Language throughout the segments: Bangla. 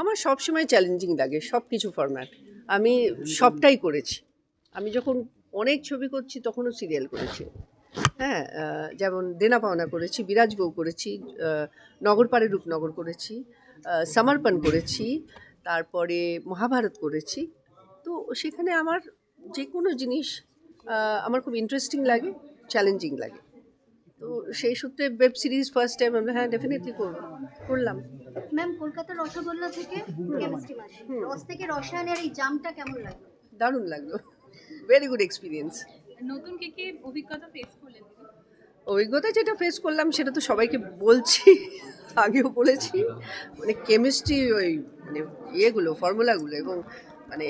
আমার সবসময় চ্যালেঞ্জিং লাগে সব কিছু ফরম্যাট আমি সবটাই করেছি। আমি যখন অনেক ছবি করছি, তখনও সিরিয়াল করেছি। হ্যাঁ যেমন দেনা পাওনা করেছি, বিরাজ বউ করেছি নগরপাড়ে রূপনগর করেছি সমর্পণ করেছি, তারপরে মহাভারত করেছি। তো সেখানে আমার যে কোনো জিনিস আমার খুব ইন্টারেস্টিং লাগে চ্যালেঞ্জিং লাগে। তো সেই সূত্রে ওয়েব সিরিজ ফার্স্ট টাইম আমরা হ্যাঁ ডেফিনেটলি করব। করলাম। ম্যাম কলকাতার রসগোল্লা থেকে কেমিস্ট্রি মাসি রস থেকে রসায়নের এই জামটা কেমন লাগল? দারুণ লাগল। ভেরি গুড এক্সপিরিয়েন্স নতুন কে কে অভিজ্ঞতা ফেস করলেন অভিজ্ঞতা যেটা ফেস করলাম সেটা তো সবাইকে বলছি আগেও বলেছি। মানে কেমিস্ট্রি ওই মানে ইয়েগুলো ফর্মুলাগুলো এবং মানে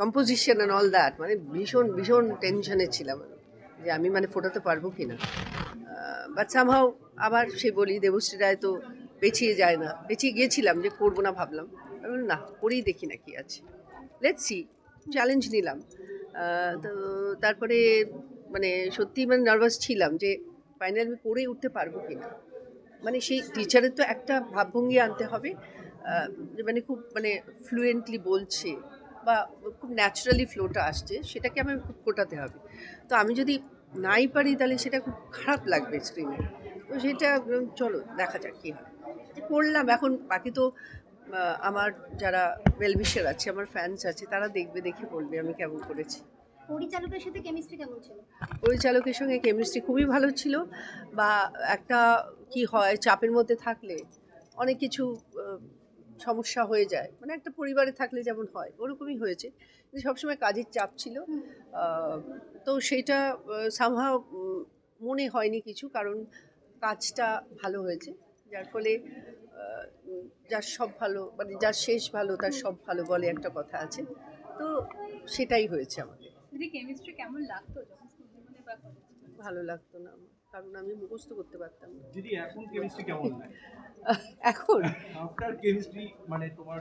কম্পোজিশন অ্যান্ড অল দ্যাট মানে ভীষণ ভীষণ টেনশনে ছিলাম। যে আমি মানে ফোটাতে পারব কি না বাট সামহাও আবার সে বলি, দেবশ্রী রায় তো পেছিয়ে যায় না। পেছিয়ে গিয়েছিলাম যে করব না ভাবলাম। আমি না, করেই দেখি না কি আছে। লেটস সি চ্যালেঞ্জ নিলাম। তো তারপরে মানে সত্যি মানে নার্ভাস ছিলাম যে ফাইনাল আমি করে উঠতে পারব কি না। মানে সেই টিচারের তো একটা ভাবভঙ্গি আনতে হবে যে মানে খুব মানে ফ্লুয়েন্টলি বলছে বা খুব ন্যাচারালি ফ্লোটা আসছে, সেটাকে আমার খুব ফোটাতে হবে। তো আমি যদি নাই পারি তাহলে সেটা খুব খারাপ লাগবে স্ক্রিনে তো সেটা চলো দেখা যাক কী হয়। করলাম এখন বাকি তো আমার যারা ওয়েলবিশার আছে আমার ফ্যান্স আছে তারা দেখবে দেখে বলবে আমি কেমন করেছি। পরিচালকের সাথে কেমিস্ট্রি কেমন ছিল? পরিচালকের সঙ্গে কেমিস্ট্রি খুবই ভালো ছিল বা একটা কি হয় চাপের মধ্যে থাকলে অনেক কিছু সমস্যা হয়ে যায়। মানে একটা পরিবারে থাকলে যেমন হয় ওরকমই হয়েছে। কিন্তু সবসময় কাজের চাপ ছিল। তো সেটা সামহাও মনে হয়নি কিছু কারণ কাজটা ভালো হয়েছে। যার ফলে যার সব ভালো মানে যার শেষ ভালো তার সব ভালো বলে একটা কথা আছে। তো সেটাই হয়েছে আমাদের। দিদি কেমিস্ট্রি কেমন লাগতো যখন ভালো লাগতো না আমার কারণ আমি মুখস্থ করতে পারতাম না। দিদি এখন কেমিস্ট্রি কেমন লাগে এখন? আফটার কেমিস্ট্রি মানে তোমার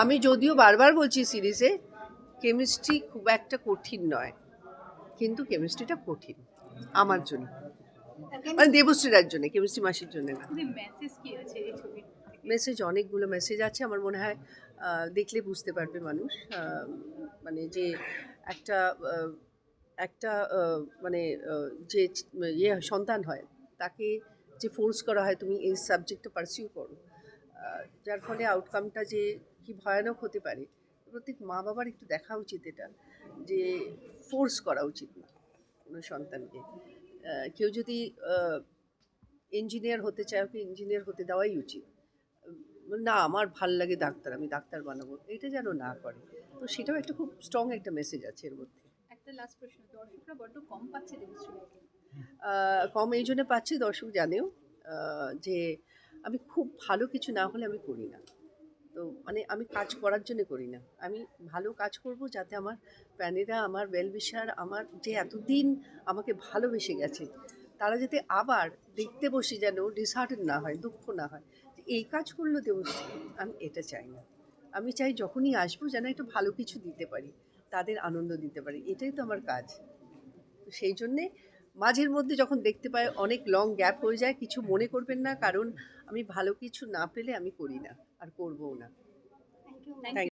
আমি যদিও বারবার বলছি সিরিজে কেমিস্ট্রি খুব একটা কঠিন নয় কিন্তু কেমিস্ট্রিটা কঠিন আমার জন্য। মানে দেবশ্রীরার জন্য কেমিস্ট্রি মাসির জন্য না। মেসেজ কি আছে এই ছবির মেসেজ অনেকগুলো মেসেজ আছে আমার মনে হয় দেখলে বুঝতে পারবে মানুষ মানে যে একটা একটা মানে যে ইয়ে সন্তান হয়, তাকে যে ফোর্স করা হয়, তুমি এই সাবজেক্টটা পারসিউ করো। যার ফলে আউটকামটা যে কি ভয়ানক হতে পারে, প্রত্যেক মা বাবার একটু দেখা উচিত এটা, যে ফোর্স করা উচিত না কোনো সন্তানকে। কেউ যদি ইঞ্জিনিয়ার হতে চায়, ওকে ইঞ্জিনিয়ার হতে দেওয়াই উচিত। না, আমার ভালো লাগে ডাক্তার, আমি ডাক্তার বানাবো। এটা যেন না করে। তো সেটাও একটা খুব স্ট্রং একটা মেসেজ আছে এর মধ্যে। একটা লাস্ট প্রশ্ন দর্শকরা বড্ড কম পাচ্ছে কম এই জন্য পাচ্ছি দর্শক জানেও যে আমি খুব ভালো কিছু না হলে আমি করি না। তো মানে আমি কাজ করার জন্য করি না। আমি ভালো কাজ করব যাতে আমার প্যানেরা আমার ওয়েলবিশার আমার যে এতদিন আমাকে ভালোবেসে গেছে তারা যাতে আবার দেখতে বসে যেন ডিসহার্টেন না হয় দুঃখ না হয় এই কাজ করল দেবশ্রী আমি এটা চাই না। আমি চাই যখনই আসব যেন একটু ভালো কিছু দিতে পারি। তাদের আনন্দ দিতে পারি। এটাই তো আমার কাজ। সেই জন্যে মাঝের মধ্যে যখন দেখতে পাই অনেক লং গ্যাপ হয়ে যায় কিছু মনে করবেন না কারণ আমি ভালো কিছু না পেলে আমি করি না আর করবও না। Thank you.